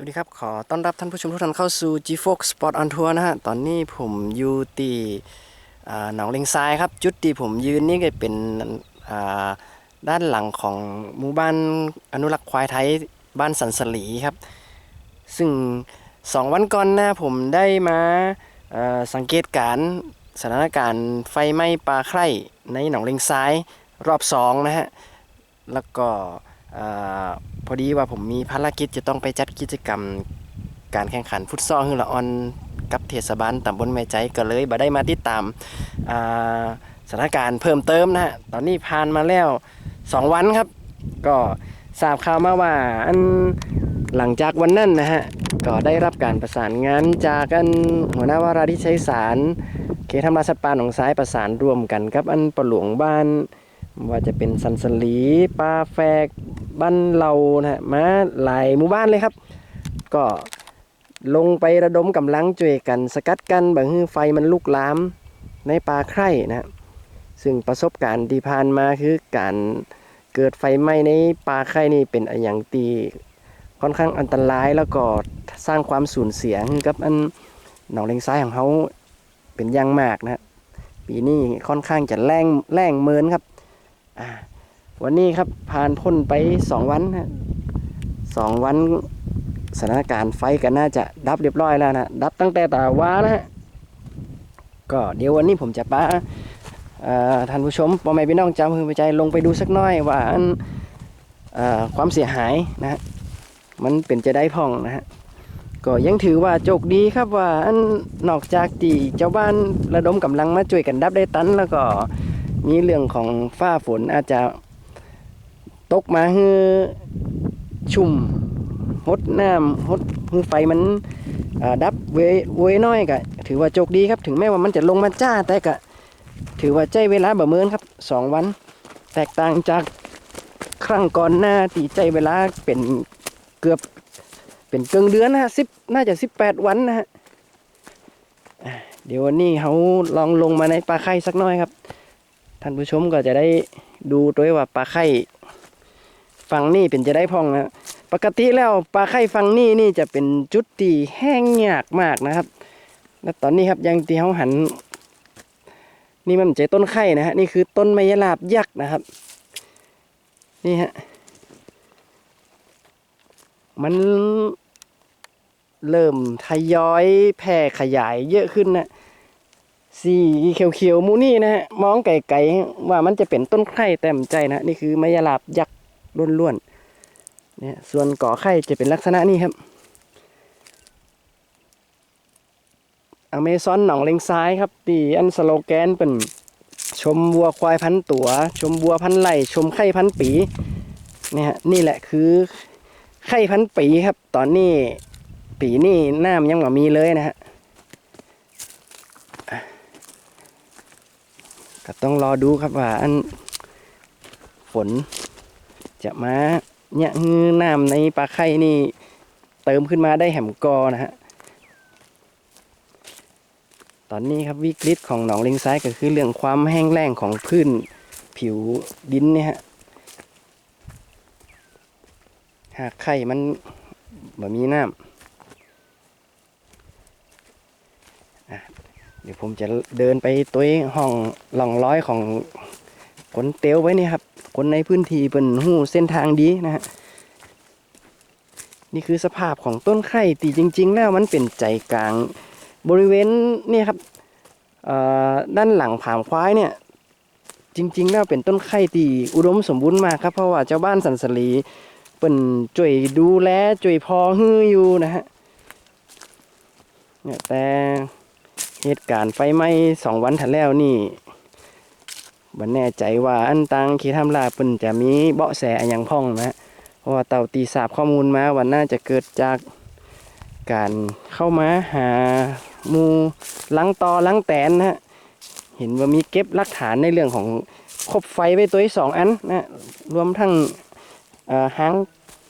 วัสดีครับ ขอต้อนรับท่านผู้ชมทุกท่านเข้าสู่ G Fox Sport on Tour นะฮะ ตอนนี้ผมอยู่ที่หนองเลงทรายครับ จุดที่ผมยืนนี่ก็เป็นด้านหลังของหมู่บ้านอนุรักษ์ควายไทยบ้านสันสลีครับ ซึ่งสองวันก่อนหน้าผมได้มาสังเกตการณ์สถานการณ์ไฟไหม้ปลาไคร่ในหนองเลงทรายรอบสองนะฮะ แล้วก็ อพอดีว่าผมมีภารกิจจะต้องไปจัดกิจกรรมการแข่งขันฟุตซอลฮือละออนกับเทศบาลตำบลแม่ใจก็เลยบ่ได้มาติดตามสถานการณ์เพิ่มเติมนะฮะตอนนี้ผ่านมาแล้ว 2 วันครับ ก็ทราบข่าวมาว่าอันหลังจากวันนั้นนะฮะก็ได้รับการประสานงานจากอันหัวหน้าวาราธิชัยสารเขตธรรมราชสัตว์ป่าหนองซ้ายประสานร่วมกันกับอันปะหลวงบ้านว่าจะเป็นสันสลีปลาแฟก บ้านเรานะฮะมาหลายหมู่บ้านเลยครับ ก็ลงไประดมกำลังช่วยกันสกัดกันบางฮือไฟมันลุกลามในปลาไคร่นะฮะซึ่งประสบการณ์ที่ผ่านมาคือการเกิดไฟไหม้ในปลาไคร่นี่เป็นอย่างตีค่อนข้างอันตรายแล้วก็สร้างความสูญเสียให้กับอันหนองเลงซ้ายของเขาเป็นอย่างมากนะฮะปีนี้ค่อนข้างจะแรงแรงเมินครับอ่า วันนี้ครับผ่านพ้นไปสองวันฮะสองวันสถานการณ์ไฟก็น่าจะดับเรียบร้อยแล้วนะดับตั้งแต่ตาว้านะฮะก็เดี๋ยววันนี้ผมจะพาท่านผู้ชมพ่อแม่พี่น้องจำมือไปใจลงไปดูสักน้อยว่าอันความเสียหายนะฮะมันเป็นจะได้พ่องนะฮะก็ยังถือว่าโชคดีครับว่าอันนอกจากที่เจ้าบ้านระดมกำลังมาช่วยกันดับได้ตัน แล้วก็มีเรื่องของฟ้าฝนอาจจะ ตกมาฮือชุ่มหดน้ำหดฮือไฟมันดับเวยเวยน้อยก็ถือว่าโชคดีครับถึงแม้ว่ามันจะลงมาจ้าแต่ก็ถือว่าใจเวลาบ่เมินครับสองวัน แตกต่างจากครั้งก่อนหน้าตีใจเวลาเป็นเกือบเป็นเกิงเดือนนะฮะสิบน่าจะสิบแปดวันนะฮะเดี๋ยววันนี้เขาลองลงมาในปลาไข่สักน้อยครับ ท่านผู้ชมก็จะได้ดูตัวว่าปลาไข่ ฝั่งนี่เป็นจะได้พองนะปกติแล้วปลาไข่ฝั่งนี่นี่จะเป็นจุดที่แห้งยากมากนะครับ และตอนนี้ครับยังที่เขาหัน นี่มันจะต้นไข่นะฮะนี่คือต้นไมยลาบยักษ์นะครับ นี่ฮะมันเริ่มทยอยแผ่ขยายเยอะขึ้นนะสีเขียวๆมูนี่นะฮะมองไกลๆว่ามันจะเป็นต้นไข่เต็มใจนะ นี่คือไมยลาบยักษ์ ล้วนๆเนี่ยส่วนก่อไข่จะเป็นลักษณะนี้ครับอเมซอนหนองเลงซ้ายครับที่อันสโลแกนเป็นชมวัวควายพันตัว ชมวัวพันไหลชมไข่พันปีเนี่ยนี่แหละคือไข่พันปีครับ ตอนนี้ปีนี่น้ำยังไม่มีเลยนะฮะก็ต้องรอดูครับว่าอันฝน จะมาเนี่ยฮือน้ำในปลาไข่นี่ เติมขึ้นมาได้แหมกอนะฮะ ตอนนี้ครับวิกฤตของหนองเลงซ้ายก็คือเรื่องความแห้งแล้งของพื้นผิวดินเนี่ยฮะ หากไข่มันแบบมีน้ำเดี๋ยวผมจะเดินไปตัวห้องหล่องร้อยของ คนเตียวไว้เนี่ยครับ คนในพื้นที่เป็นหูเส้นทางดีนะฮะ นี่คือสภาพของต้นไข่ตีจริง ๆ แล้วมันเป็นใจกลางบริเวณนี่ครับด้านหลังผามควายเนี่ยจริง ๆ แล้วเป็นต้นไข่ตีอุดมสมบูรณ์มากครับเพราะว่าเจ้าบ้านสันสลีเป็นช่วยดูแลช่วยพอฮื้ออยู่นะฮะเนี่ยแต่เหตุการณ์ไฟไหม้สองวันถัดแล้วนี่ บันแน่ใจว่าอันตังขตทำลาปิ่นจะมีเบาะแสอยังพ่องนะเพราะว่าเต่าตีสาบข้อมูลมาวันน่าจะเกิดจากการเข้ามาหามูลังตอลังแตนนะฮะเห็นว่ามีเก็บหลักฐานในเรื่องของคบไฟไว้ตัวที่สองอันนะรวมทั้งเอ่อหาง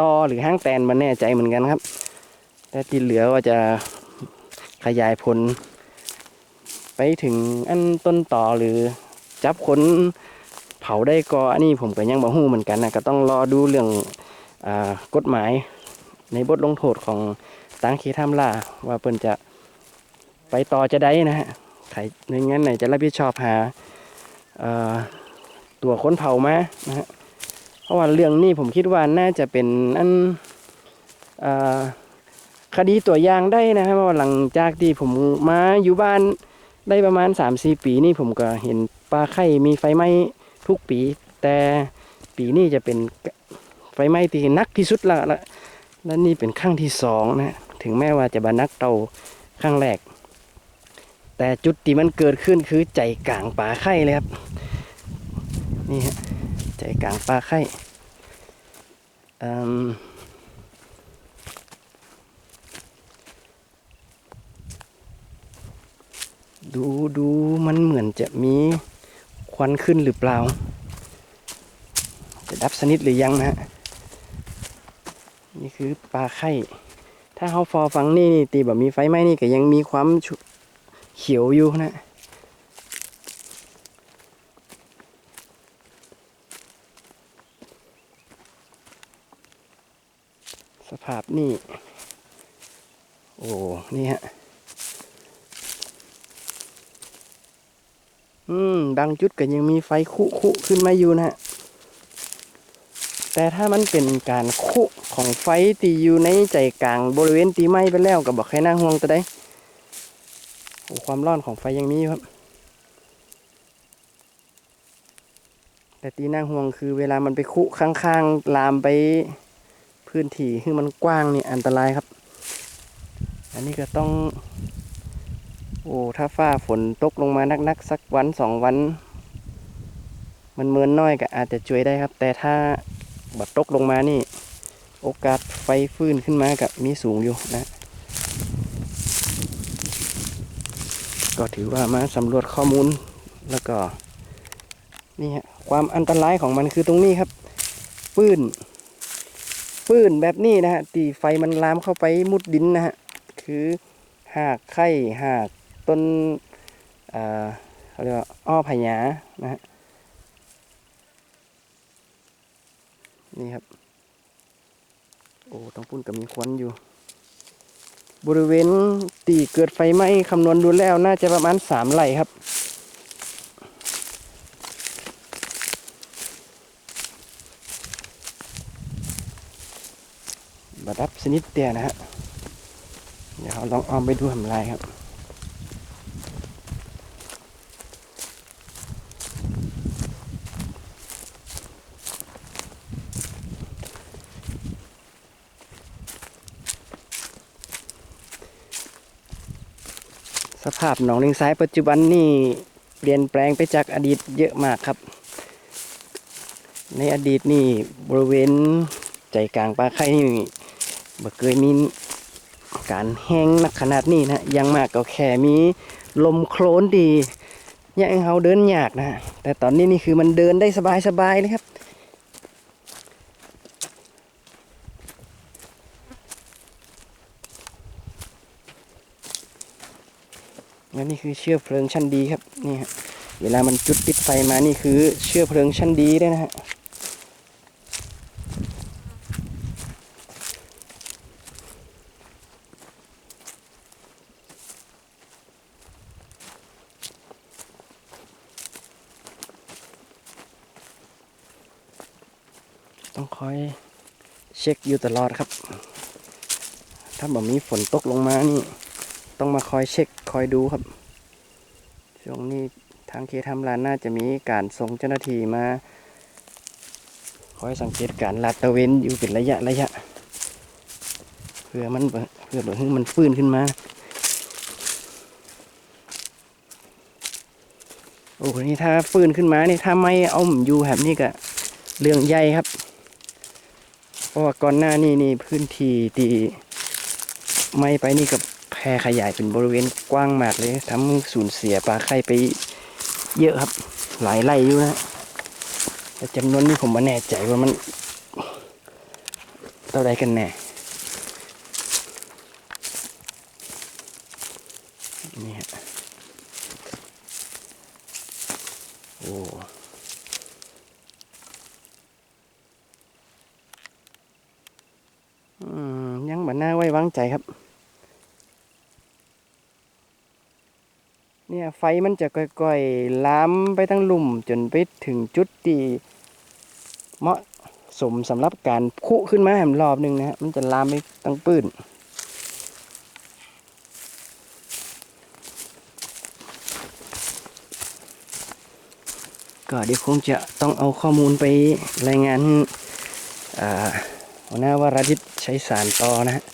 ตอหรือห้างแตนมันแน่ใจเหมือนกันครับ แต่ที่เหลือว่าจะขยายผล ไปถึงอันต้นต่อหรือ จับคนเผาได้ก็อันนี้ผมก็ยังบ่ฮู้เหมือนกันนะก็ต้องรอดูเรื่องอกฎหมายในบทลงโทษของตังเคทามล่าว่าเปิ้นจะไปต่อจะได้นะฮะใครหน่วยงานไหนจะรับผิดชอบหาตัวค้นเผามานะฮะเพราะว่าเรื่องนี้ผมคิดว่าน่าจะเป็นอันคดีตัวอย่างได้นะฮะว่าหลังจากที่ผมมาอยู่บ้าน ได้ประมาณ3-4ปีนี่ผมก็เห็นปลาไข่มีไฟไหม้ทุกปี แต่ปีนี้จะเป็นไฟไหม้ที่นักที่สุดละละและนี่เป็นครั้งที่สองนะถึงแม้ว่าจะบานักเตาครั้งแรก แต่จุดที่มันเกิดขึ้นคือใจกลางป่าไข่เลยครับนี่ฮะใจกลางป่าไข่อืม ดูดูมันเหมือนจะมีควันขึ้นหรือเปล่า จะดับสนิทหรือยังนะฮะ นี่คือปลาไข่ ถ้าเขาฟอฟังนี่ตีแบบมีไฟไหม้นี่ก็ยังมีความเขียวอยู่นะสภาพนี่ โอ้ นี่ฮะ อืมบางจุดก็ยังมีไฟคุคุขึ้นมาอยู่นะฮะแต่ถ้ามันเป็นการคุของไฟตีอยู่ในใจกลางบริเวณตีไหม้ไปแล้วก็บบอกให้น่าห่วงตัวได้โอ้ความร้อนของไฟยังมีครับ แต่ตีน่าห่วงคือเวลามันไปคุข้างๆลามไปพื้นที่ที่มันกว้างนี่อันตรายครับ อันนี้ก็ต้อง โอ้ถ้าฟ้าฝนตกลงมานักๆสักวันสองวัน มันเมินน้อยก็อาจจะช่วยได้ครับ แต่ถ้าบัดตกลงมานี่ โอกาสไฟฟื้นขึ้นมากับมีสูงอยู่นะ ก็ถือว่ามาสำรวจข้อมูลแล้วก็นี่ฮะความอันตรายของมันคือตรงนี้ครับ ปื้น ปื้นแบบนี้นะฮะตีไฟมันลามเข้าไปมุดดินนะฮะคือหากไข่หาก ต้นอ่าเขาเรียกว่าอ้อพญานะฮะนี่ครับ โอ้ต้องพุ่นกับมีควันอยู่ บริเวณตีเกิดไฟไหม้คำนวณดูแล้วน่าจะประมาณสามไร่ครับบดับสนิทเตียนะฮะ เดี๋ยวเราลองอ้อมไปดูทำลายครับ สภาพหนองเลงซ้ายปัจจุบันนี่เปลี่ยนแปลงไปจากอดีตเยอะมากครับ ในอดีตนี่บริเวณใจกลางปลาไข่นี่บ่เคยมีการแห้งนักขนาดนี้นะยังมากก็แค่มีลมโคลนดียังเขาเดินยากนะ แต่ตอนนี้นี่คือมันเดินได้สบายๆเลยครับ และนี่คือเชื้อเพลิงชั้นดีครับนี่ฮะเวลามันจุดติดไฟมานี่คือเชื้อเพลิงชั้นดีด้วยนะฮะต้องคอยเช็คอยู่ตลอดครับ ถ้าแบบมีฝนตกลงมานี่ ต้องมาคอยเช็คคอยดูครับ ช่วงนี้ทางเคทำลานน่าจะมีการส่งเจ้าหน้าที่มา คอยสังเกตการลาดตะเวนอยู่เป็นระยะระยะ เพื่อมันเพื่อเบื่อมันฟื้นขึ้นมา โอ้โหนี่ถ้าฟื้นขึ้นมานี่ถ้าไม่เอามอยู่แบบนี้ก็เรื่องใหญ่ครับเพราะว่าก่อนหน้านี้นี่พื้นที่ที่ไม่ไปนี่กับ ร่ขยายเป็นบริเวณกว้างมากเลยทำสูญเสียปลาไข่ไปเยอะครับ หลายไร่อยู่นะแต่จำนวนนี้ผมไม่แน่ใจว่ามันเท่าไรกันแน่นี่ฮะโอ้อืมยังว้วางใจครับ เนี่ยไฟมันจะก่อยๆลามไปทั้งลุ่มจนไปถึงจุดที่เหมาะสมสำหรับการคุขึ้นมาแหมรอบหนึ่งนะฮะมันจะลามไปตั้งปื้นก็เดี๋ยวคงจะต้องเอาข้อมูลไปรายงานอ่าหัวหน้าวราจิตใช้สารต่อนะฮะ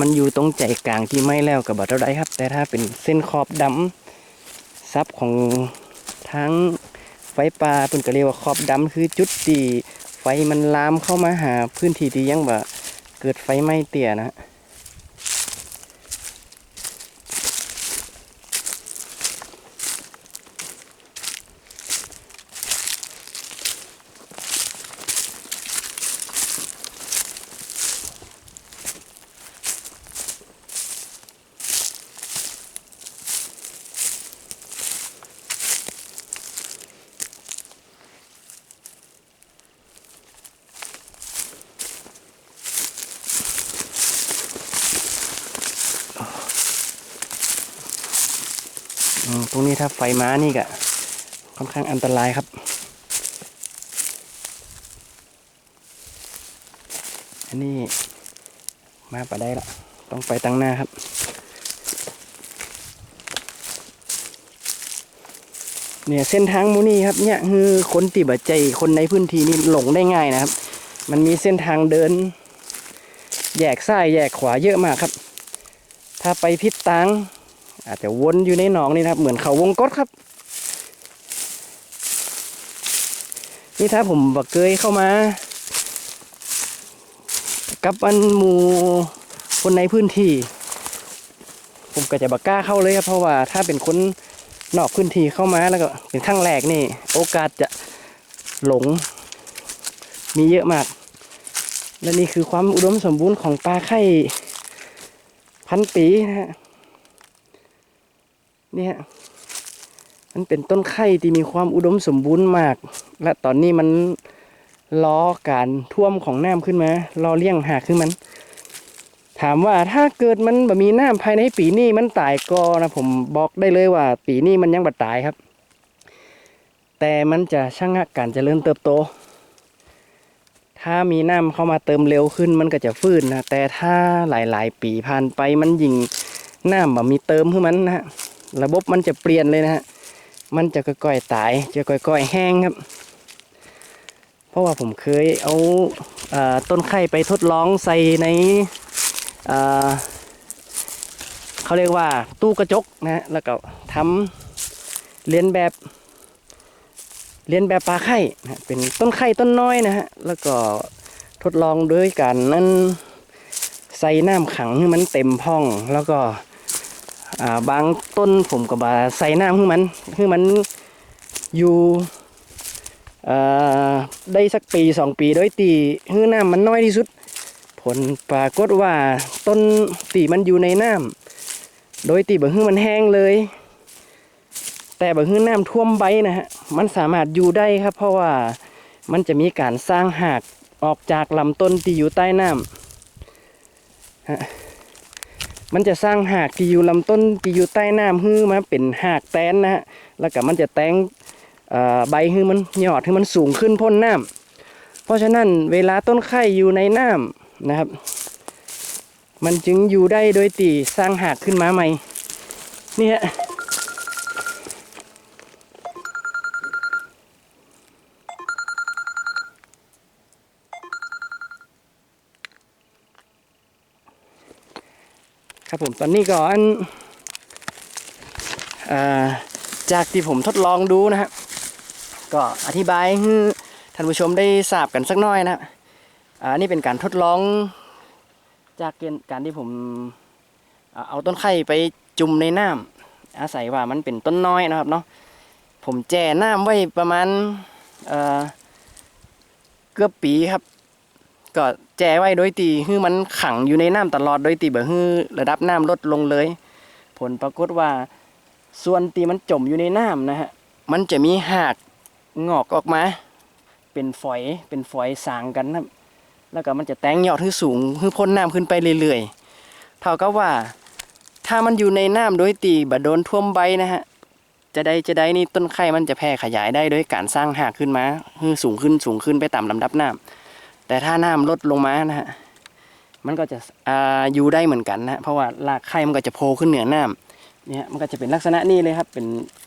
มันอยู่ตรงใจกลางที่ไม่แล้วกับบัตรได้ครับ แต่ถ้าเป็นเส้นขอบดำซับของทั้งไฟป่าเป็นก็เรียกว่าขอบดำคือจุดที่ไฟมันลามเข้ามาหาพื้นที่ที่ยังแบบเกิดไฟไหม้เตี่ยนะ ตรงนี้ถ้าไฟม้านี่ก็ค่อนข้างอันตรายครับ อันนี้มาปะได้ละต้องไปตั้งหน้าครับเนี่ยเส้นทางมูนี่ครับเนี่ยคือคนติบใจคนในพื้นที่นี่หลงได้ง่ายนะครับ มันมีเส้นทางเดิน แยกซ้ายแยกขวาเยอะมากครับ ถ้าไปพิษตัง อาจจะวนอยู่ในหนองนี่นะครับ เหมือนเขาวงกตครับ นี่ถ้าผมบักเกยเข้ามา กับอันหมูคนในพื้นที่ ผมก็จะบักกล้าเข้าเลยครับ เพราะว่าถ้าเป็นคนนอกพื้นที่เข้ามาแล้วก็เป็นครั้งแรกนี่ โอกาสจะหลงมีเยอะมาก และนี่คือความอุดมสมบูรณ์ของปลาไข่พันปีนะฮะ เนี่ยมันเป็นต้นไข่ที่มีความอุดมสมบูรณ์มาก และตอนนี้มันล้อการท่วมของน้ำขึ้นมารอเลี้ยงหากขึ้นมัน ถามว่าถ้าเกิดมันแบบมีน้ำภายในปีนี้มันตายก็นะผมบอกได้เลยว่า ปีนี้มันยังบัดตายครับ แต่มันจะชะงักการเจริญเติบโต ถ้ามีน้ำเข้ามาเติมเร็วขึ้นมันก็จะฟื้นนะแต่ถ้าหลายๆ ปีผ่านไปมันยิงน้ำแบบมีเติมขึ้นมันนะฮะ ระบบมันจะเปลี่ยนเลยนะฮะ มันจะก่อยๆตาย จะก่อยๆแห้งครับ เพราะว่าผมเคยเอาเอ่อต้นไข่ไปทดลองใส่ในเเขาเรียกว่าตู้กระจกนะฮะ แล้วก็ทำเรียนแบบเรียนแบบปลาไข่นะเป็นต้นไข่ต้นน้อยนะฮะ แล้วก็ทดลองด้วยการนั้นใส่น้ำขังให้มันเต็มพ่อง แล้วก็ อ่าบางต้นผมก็บาใส่น้ำให้มันให้มันอยู่ได้สักปีสองปีโดยตีให้น้ำมันน้อยที่สุด ผลปรากฏว่าต้นตีมันอยู่ในน้ำโดยตีบ่ให้มันแห้งเลย แต่บ่ให้น้ำท่วมใบนะฮะมันสามารถอยู่ได้ครับ เพราะว่ามันจะมีการสร้างหากออกจากลำต้นที่อยู่ใต้น้ำฮะ มันจะสร้างหากที่อยู่ลำต้นที่อยู่ใต้น้ำฮื้อมาเป็นหากแตนนะฮะแล้วก็มันจะแตงใบฮื้อมันยอดให้มันสูงขึ้นพ้นน้ำเพราะฉะนั้นเวลาต้นไข่อยู่ในน้ำนะครับ มันจึงอยู่ได้โดยตีสร้างหากขึ้นมาใหม่นี่ฮะ ครับผมตอนนี้ก็อันจากที่ผมทดลองดูนะฮะก็อธิบายให้ท่านผู้ชมได้ทราบกันสักน้อยนะครับอ่านี่เป็นการทดลองจากเกณฑ์การที่ผมเอาต้นไข่ไปจุ่มในน้ำอาศัยว่ามันเป็นต้นน้อยนะครับเนาะผมแจ่น้ำไว้ประมาณเกือบปีครับ ก็ แจไว้โดยตีคือมันขังอยู่ในน้ำตลอดโดยตีแบบคือระดับน้ำลดลงเลย ผลปรากฏว่า ส่วนตีมันจมอยู่ในน้ำนะฮะมันจะมีหากงอกออกมา เป็นฝอยเป็นฝอยสางกันนะครับแล้วก็มันจะแตงยอดขึ้นสูงขึ้นพ้นน้ำขึ้นไปเรื่อยๆ เท่ากับว่า ถ้ามันอยู่ในน้ำโดยตีบดโดนท่วมใบนะฮะ จะได้จะได้นี่ต้นไข่มันจะแผ่ขยายได้โดยการสร้างหากขึ้นมาให้สูงขึ้นสูงขึ้นไปตามลำดับน้ำ แต่ถ้าน้ำลดลงมานะฮะมันก็จะออยู่ได้เหมือนกันนะเพราะว่ารากไข่มันก็จะโผล่ขึ้นเหนือน้ำเนี่ยมันก็จะเป็นลักษณะนี้เลยครับ เป็น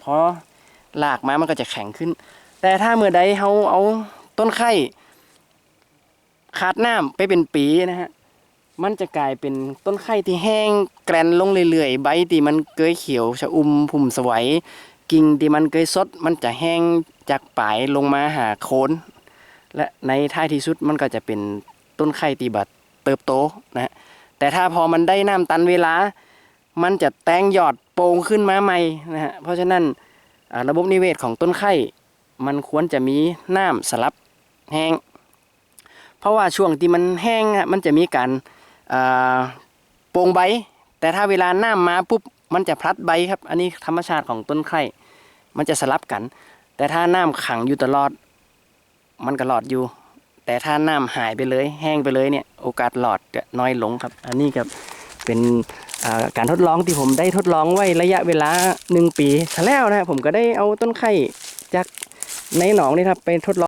เพราะรากมามันก็จะแข็งขึ้น แต่ถ้าเมื่อใดเขาเอาต้นไข่ขาดน้ำไปเป็นปีนะฮะมันจะกลายเป็นต้นไข่ที่แห้งแกรนลงเรื่อยๆ ใบที่มันเกยเขียวชะอุ่มพุ่มสวยกิ่งที่มันเกยสด มันจะแห้งจากปลายลงมาหาโคน และในท้ายที่สุดมันก็จะเป็นต้นไข่ตีบัดเติบโตนะฮะแต่ถ้าพอมันได้น้ำตันเวลา มันจะแตงยอดโป่งขึ้นมาใหม่นะฮะเพราะฉะนั้นระบบนิเวศของต้นไข่มันควรจะมีน้ำสลับแห้ง เพราะว่าช่วงที่มันแห้งอะมันจะมีการโป่งใบ แต่ถ้าเวลาน้ำมาปุ๊บมันจะพลัดใบครับ อันนี้ธรรมชาติของต้นไข่ มันจะสลับกัน แต่ถ้าน้ำขังอยู่ตลอด มันก็หลอดอยู่ แต่ถ้าน้ำหายไปเลยแห้งไปเลยเนี่ยโอกาสหลอดจะน้อยลงครับ อันนี้ครับเป็นการทดลองที่ผมได้ทดลองไว้ระยะเวลาหนึ่งปีถ้าแล้วนะผมก็ได้เอาต้นไข่จากในหนองนี่ครับไปทดลอง